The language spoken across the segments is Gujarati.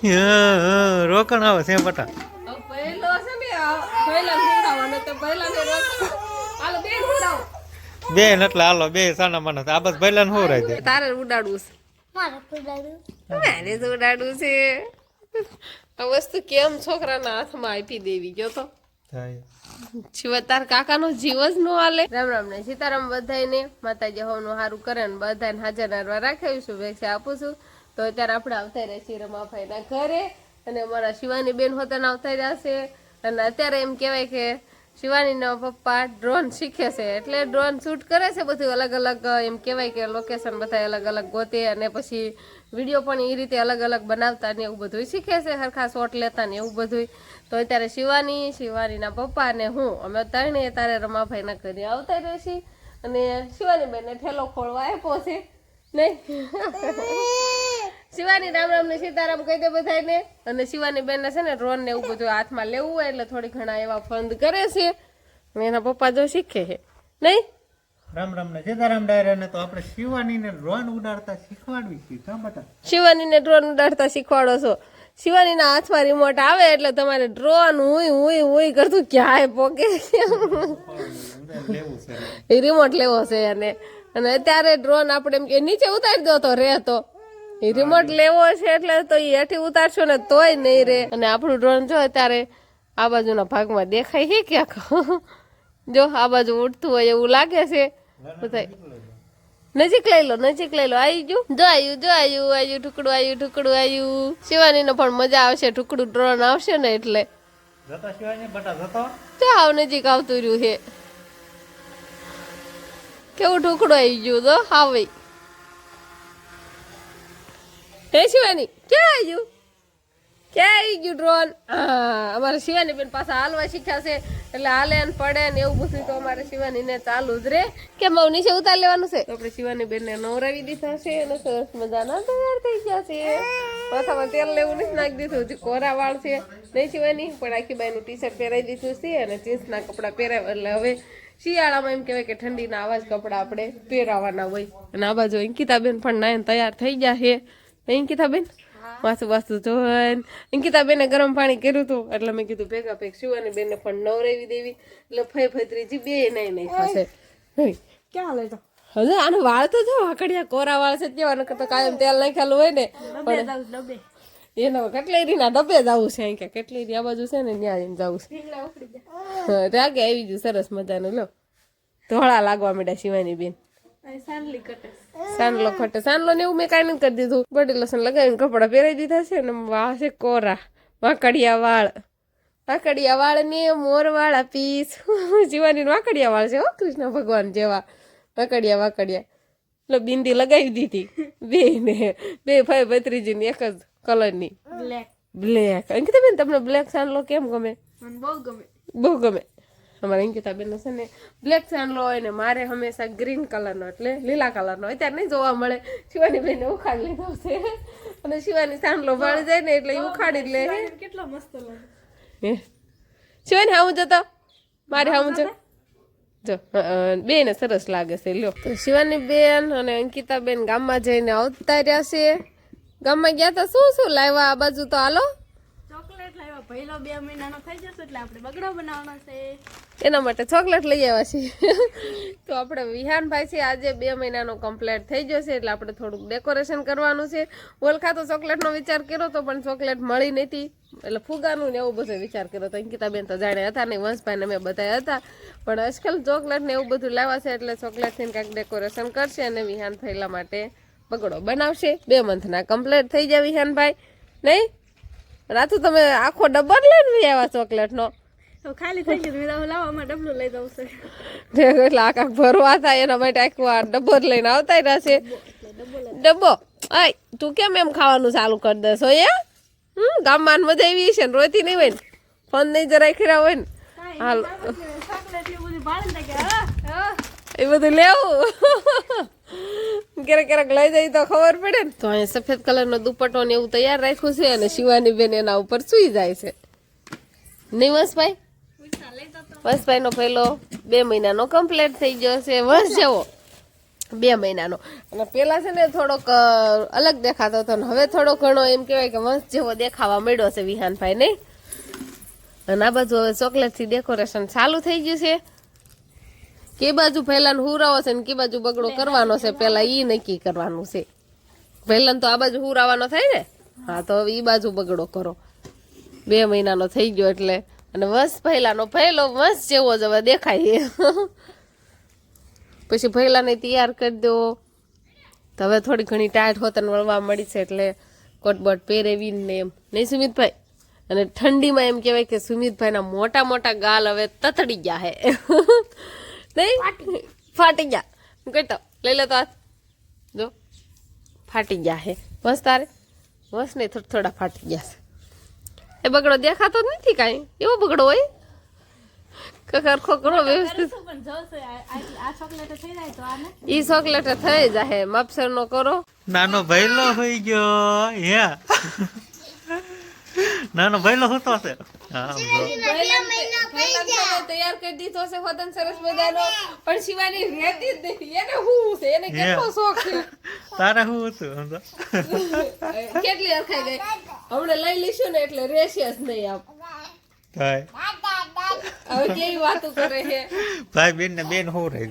રોકણ આવે છે પટા પહેલો ને પહેલા પહેલા ને બેન એટલે હાલો બે સાના માના આ બસ ભૈલાને હું રહી દે. તારે ઉડાડવું છે. મારે તો ઉડાડવું. છે. આ વસ્તુ કેમ છોકરાના હાથમાં આપી દેવી ગયો તો? શિવા તાર કાકાનો જીવ જ નો હાલે. રામ રામ ને સીતારામ બધાયને માતાજી હોનું સારું કરે ને બધાને હાજર રાખ્યું છું શુભેચ્છા આપું છું. તો અત્યારે આપણે આવતા રહ્યા છીએ રમાભાઈના ઘરે અને અમારા શિવાની બેન હોતા આવતા રહ્યા છે. અને અત્યારે એમ કહેવાય કે શિવાનીના પપ્પા ડ્રોન શીખે છે. એટલે ડ્રોન શૂટ કરે છે બધું અલગ અલગ, એમ કહેવાય કે લોકેશન બધા અલગ અલગ ગોતે અને પછી વીડિયો પણ એ રીતે અલગ અલગ બનાવતા ને એવું બધું શીખે છે. સરખા શોટ લેતા ને એવું બધું તો અત્યારે શિવાની, શિવાનીના પપ્પા ને હું, અમે ત્રણે તારે રમાભાઈના ઘરે આવતા રહેશી અને શિવાની બેનને ઠેલો ખોળવા આપ્યો છે. નહીં? શિવાની રામ રામ ને સીતારામ કહી દે બધાને અને શિવાની બેન છે ને ડ્રોન ને એવું બધું હાથમાં લેવું હોય એટલે થોડી ઘણા એવા ફંદ કરે છે. એના પપ્પા જો શીખે છે. નહીં? રામ રામ ને સીતારામ ડાયરા તો આપણે શિવાની ને ડ્રોન ઉડાડતા શીખવાડવી છે. કાં બટા. શિવાનીને ડ્રોન ઉડાડતા શીખવાડો છો. શિવાનીના હાથમાં રિમોટ આવે એટલે તમારે ડ્રોન હુંય હુંય હુંય કરતું ક્યાંય પોકે છે. એ રિમોટ લેવો છે અને અને અત્યારે ડ્રોન આપણે એમ કે નીચે ઉતારી દો તો રે તો. રિમોટ લેવો છે એટલે તો એ હેઠી ઉતારશો ને તોય નહીં રે. અને આપણું ડ્રોન જો અત્યારે આ બાજુના ભાગમાં દેખાય છે ક્યાંક? જો આ બાજુ ઉડતું હોય એવું લાગે છે. નજીક લઈ લો નજીક લઈ લો. આવી ગયું? જો આવ્યું જો આવ્યું આવ્યું ઠુકડું આવ્યું ઠુકડું આવ્યું શિવાનીને પણ મજા આવશે ટુકડું ડ્રોન આવશે ને એટલે. જો આવ નજીક આવતું રહ્યું છે. કેવું ઠુકડું આવી ગયું તો આવે હે શિવાની, ક્યાં આવી ગયું? ક્યાં આવી ગયું ડ્રોન? અમારે શિવાની બેન પાછા હાલવા શીખ્યા છે. એટલે હાલે ને પડે ને એવું બધું તો અમારે શિવાની ને ચાલુ જ રે. કેમ હવે નીચે ઉતાર લેવાનું છે? આપણે શિવાની બેન ને નવરાવી દીધા છે અને સરસ મજાના તૈયાર થઈ ગયા છે. માથામાં તેલ લેવું નથી નાખી દીધું, હજી કોરા વાળ છે. નહીં શિવાની, પણ આખી બાઈનું ટી શર્ટ પહેરાવી દીધું છે અને જીન્સના કપડાં પહેરાવ્યા. એટલે હવે શિયાળામાં એમ કહેવાય કે ઠંડીના આવા જ કપડાં આપણે પહેરાવાના હોય. અને આ બાજુ અંકિતાબેન પણ નાયન તૈયાર થઈ ગયા છે. અંકિતાબેન માથું બાથું જોઈને અંકિતાબેને ગરમ પાણી કર્યું હતું એટલે મેં કીધું ભેગા ભેગ શિવાની બેનને પણ નવરાવી દેવી. એટલે ફઈ ફત્રીજી બે નહીં નહીં ખાશે. ક્યાં લઈ જાઓ? હવે આનો વાળ તો જો આકડિયા કોરા વાળ છે કેવા નકર તો કાયમ તેલ નાખેલું હોય ને. પણ એનો એનો કટલેરીના ડબ્બે જવું છે અહીં કેટલેરી કટલેરી આ બાજુ છે ને ત્યાં જવું છે. ત્યાં કે આવી ગયું સરસ મજાનું. લો. ધોળા લાગવા માંડ્યા શિવાની બેન. સાંડલી ખટે સાંડલો ને એવું મેં કાંઈ નથી કરી દીધું. બડી લસણ લગાવીને કપડાં પહેરાવી દીધા છે ને વાહ છે કોરા. વાંકડિયા વાળ વાંકડિયા વાળ ને મોર વાળા પીસ. જીવાની વાંકડિયા વાળ છે હો કૃષ્ણ ભગવાન જેવા. વાંકડિયા વાંકડિયા. એટલે બિંદી લગાવી દીધી. બે ને બે ભાઈ ભત્રીજી એક જ કલરની. બ્લેક બ્લેક અંકિતાબેન તમને બ્લેક સાંડલો કેમ ગમે? મને બહુ ગમે. બહુ ગમે. અમારા અંકિતાબેન છે ને બ્લેક ચાંદલો હોય ને મારે હંમેશા ગ્રીન કલરનો એટલે લીલા કલરનો અત્યારે નહીં જોવા મળે. શિવાની બેન ઉખાડી લીધો છે. અને શિવાની સાંડલો ભાળી જાય ને એટલે ઉખાડી લે કેટલો મસ્ત લાગે હે. શિવાની હું જતો મારે હું જતો જો બેને સરસ લાગે છે લ્યો. તો શિવાની બેન અને અંકિતા બેન ગામમાં જઈને આવતા રહ્યા છે. ગામમાં ગયા તા? શું શું લાવ્યા આ બાજુ તો? હાલો. ચોકલેટ લાવ્યા. બે મહિનાનો થઈ જશે એટલે આપણે બગડો બનાવવાનો છે. એના માટે ચોકલેટ લઈ આવ્યા છીએ. તો આપણે વિહાનભાઈ છે, આજે બે મહિનાનો કમ્પ્લેટ થઈ જશે એટલે આપણે થોડુંક ડેકોરેશન કરવાનું છે. ઓલખા તો ચોકલેટનો વિચાર કર્યો તો પણ ચોકલેટ મળી નથી એટલે ફુગાનું ને એવું બધું વિચાર કર્યો તો અંકિતાબેન તો જાણે હતા ને વંશભાઈને મેં બધા હતા. પણ આજકાલ ચોકલેટ ને એવું બધું લાવવા છે એટલે ચોકલેટથી કાંઈક ડેકોરેશન કરશે અને વિહાન થયેલા માટે બગડો બનાવશે. બે મંથના કમ્પ્લેટ થઈ જાય વિહાનભાઈ. નહીં? રાતું તમે આખો ડબ્બર લઈને વી આવ્યા ચોકલેટનો. ખાલી થઈ ગયું મેં લાવવામાં ડબલું લઈ દઉં છે. એટલે આખા ભરવા થાય એના માટે આખું આ ડબ્બર લઈને આવતા રહ્યા છે. ડબ્બો આય તું કેમ એમ ખાવાનું ચાલુ કરી દેશો એ હમ ગામમાં મજા આવી છે ને રોતી નહીં હોય ને. ફોન નહીં જરાય ખીરા હોય ને. હાલ. એ બધું લેવું. ક્યારેક ક્યારેક લઈ જાય તો ખબર પડે ને. તો અહીંયા સફેદ કલરનો દુપટ્ટો ને એવું તૈયાર રાખ્યું છે અને શિવાની બેન એના ઉપર સુઈ જાય છે. નહીં વંશભાઈ? વંશભાઈ નો પહેલો બે મહિનાનો કમ્પ્લીટ થઈ ગયો છે. વર્ષ જેવો. બે મહિનાનો. અને પેલા છે ને થોડોક અલગ દેખાતો હતો ને હવે થોડો ઘણો એમ કહેવાય કે વંશ જેવો દેખાવા મળ્યો છે વિહાનભાઈ, નહીં? અને આ બાજુ હવે ચોકલેટથી ડેકોરેશન ચાલુ થઈ ગયું છે. કે બાજુ પહેલા હુરાવો છે ને કે બાજુ બગડો કરવાનો છે પહેલા ઈ નક્કી કરવાનું છે. પહેલા તો આ બાજુ હુરાવાનો થાય ને? હા, તો હવે ઈ બાજુ બગડો કરો. બે મહિનાનો થઈ ગયો એટલે. અને વંશ પહેલાનો પહેલો વંશ જેવો જ હવે દેખાય. પછી પહેલાને તૈયાર કરી દો. તો હવે થોડી ઘણી ટાઈટ હોતન વળવા મળી છે એટલે કોટબટ પહેરેવીને ને એમ. નહીં સુમિતભાઈ? અને ઠંડીમાં એમ કહેવાય કે સુમિતભાઈના મોટા મોટા ગાલ હવે તતડી ગયા હે. નહીં ફાટી ગયા હું કહેતો લઈ લે તો હાથ જો ફાટી ગયા હે બસ તારે બસ નહીં થોડા થોડા ફાટી ગયા છે એ બગડો દેખાતો જ નથી કાંઈ એવો બગડો હોય કખરખો કરો વ્યવસ્થિત કરીશું પણ જોશે આ આ- આ ચોકલેટ થઈ જાય તો આને ઈ ચોકલેટ થઈ જાય માપસર નો કરો નાનો ભૈલો હોઈ ગયો હે નાનો ભૈલો હોતો છે હા જો. તૈયાર કરી દીધો છે વતન સરસ મજાનો. પણ શિવાની રહેતી જ નથી. એને હું છે? એને કેટલો શોખ છે? તારા હું હતું? કેટલી અરખાઈ ગઈ. હમણે લઈ લઈશું ને એટલે રહેશે જ નહીં આપ ભાઈ. હવે કેવી વાતો કરે છે? ભાઈ બેન ને બેન હું રહી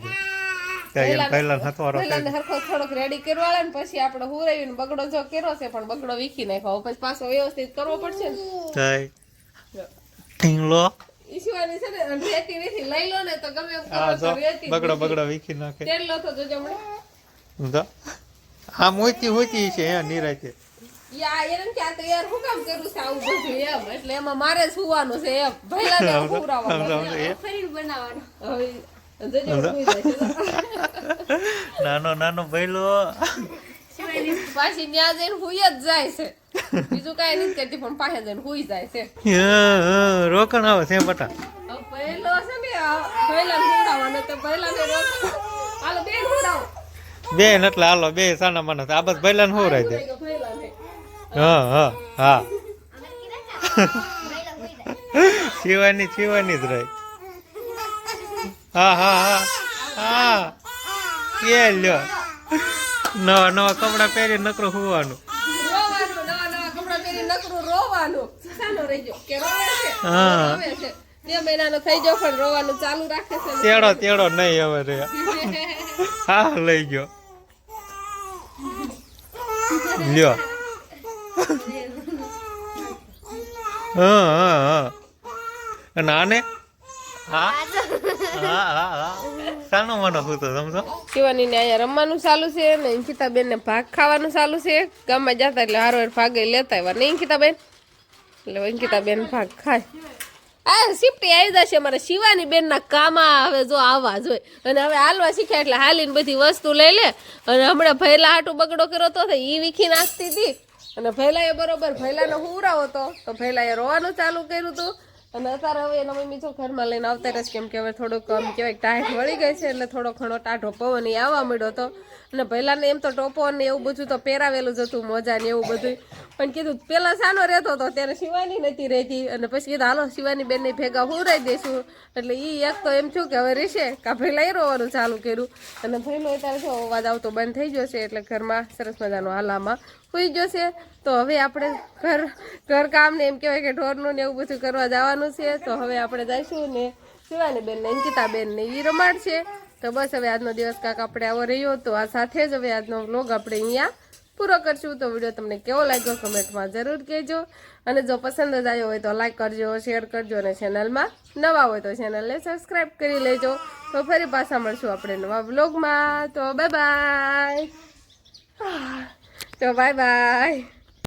ને પછી આપડે બગડો જો કર્યો છે પણ બગડો વીખી નાખ્યો. પછી પાછો વ્યવસ્થિત કરવો પડશે ને. ઢીંગલો. ઈ છે ને રહેતી નથી. લઈ લો ને તો ગમે એમ કરો તો રહેતી બગડો બગડો વીખી નાખે. તેલ લો તો જોજો હમણાં. સમજો આ મોતી હોતી છે હે નિરાતે યા એને કે આ તો યાર હું કામ કરું છું? આવું બધું એમ. એટલે એમાં મારે સુવાનું છે એમ. ભઈલા ને ફરીને બનાવવાનો. હવે. નાનો નાનો ભૈલો. પાછી ત્યાં જઈને હુઈ જ જાય છે. બીજું કાંઈ નથી કરતી પણ પાસે જઈને હુઈ જાય છે. રોકણ આવે છે બટા. પહેલો છે ને પહેલા હુડાવાનો તો પહેલા ને હાલો બે હુડાવો. બે એટલે હાલો બે સાના માણસ આ બસ ભૈલા ને હું રહી દે. પહેલા હા હા હા. શિવાની શિવાની જ રહી. હા હા હા હા. એ લ્યો. નવા નવા કપડા પહેરી નકરો હોવાનું રોવાનું નવા નવા કપડાં પહેરી નકરું રોવાનું. સાનો રહી ગયો કે રોવે છે. હા. રોવે છે. બે મહિનાનો થઈ ગયો પણ રોવાનું ચાલુ રાખે છે. ને. તેડો તેડો નહીં હવે રે. હા લઈ ગયો. લ્યો. હા હા હા. અને આને હા? હા હા હા. સાનો મનો હું તો સમજો? શિવાની ને અહીંયા રમવાનું ચાલુ છે ને અંકિતાબેન ને ભાગ ખાવાનું ચાલુ છે. ગામમાં જતા એટલે હારો ભાગે લેતા આવ્યા. નહીં અંકિતાબેન? એટલે અંકિતાબેન ભાગ ખાય. આ સિફ્ટી આવી જશે અમારે શિવાની બેન ના કામા હવે જો આવવા જોઈએ અને હવે હાલવા શીખ્યા એટલે હાલીને બધી વસ્તુ લઈ લે. અને હમણાં ભૈલા હાટું બગડો કર્યો તો એ વીખી નાખતી હતી અને ભૈલાએ બરોબર ભૈલાનો હુરાવો હતો તો ભૈલાએ રોવાનું ચાલુ કર્યું હતું અને અત્યારે હવે એના મમ્મી જો ઘરમાં લઈને આવતા રહેશે કેમ કે હવે થોડુંક, આમ કહેવાય ટાઈટ વળી ગઈ છે, એટલે થોડો ઘણો ટાઢો પવન ઈ આવવા મળ્યો હતો. અને પહેલાને એમ તો ટોપો ને એવું બધું તો પહેરાવેલું જ હતું મોજા ને એવું બધું પણ કીધું, પેલા સાનો રહેતો હતો ત્યારે શિવાની નથી રહેતી. અને પછી કીધું, હાલો, શિવાની બેનને ભેગા હુરાઈ દઈશું. એટલે એ એક તો એમ થયું કે હવે રહેશે કા લઈ રોવાનું ચાલુ કર્યું. અને પહેલો અત્યારે જો અવાજ આવતો બંધ થઈ ગયો છે, એટલે ઘરમાં સરસ મજાનો હાલામાં હોઈ ગયો છે તો હવે આપણે ઘર ઘર કામ ને એમ કહેવાય કે ઢોરનું ને એવું બધું કરવા જવાનું છે. તો હવે આપણે જઈશું ને શિવાની બેન ને અંકિતા બેન ને એ રમાડ છે તો બસ હવે આજનો દિવસ કાંક આપણે આવો રહ્યો. તો આ સાથે જ હવે આજનો વ્લોગ આપણે અહીંયા પૂરો કરશું. તો વીડિયો તમને કેવો લાગ્યો કમેન્ટમાં જરૂર કહેજો. અને જો પસંદ જ આવ્યો હોય તો લાઈક કરજો શેર કરજો અને ચેનલમાં નવા હોય તો ચેનલને સબસ્ક્રાઈબ કરી લેજો. તો ફરી પાછા મળશું આપણે નવા વ્લોગમાં તો બાય બાય તો બાય બાય.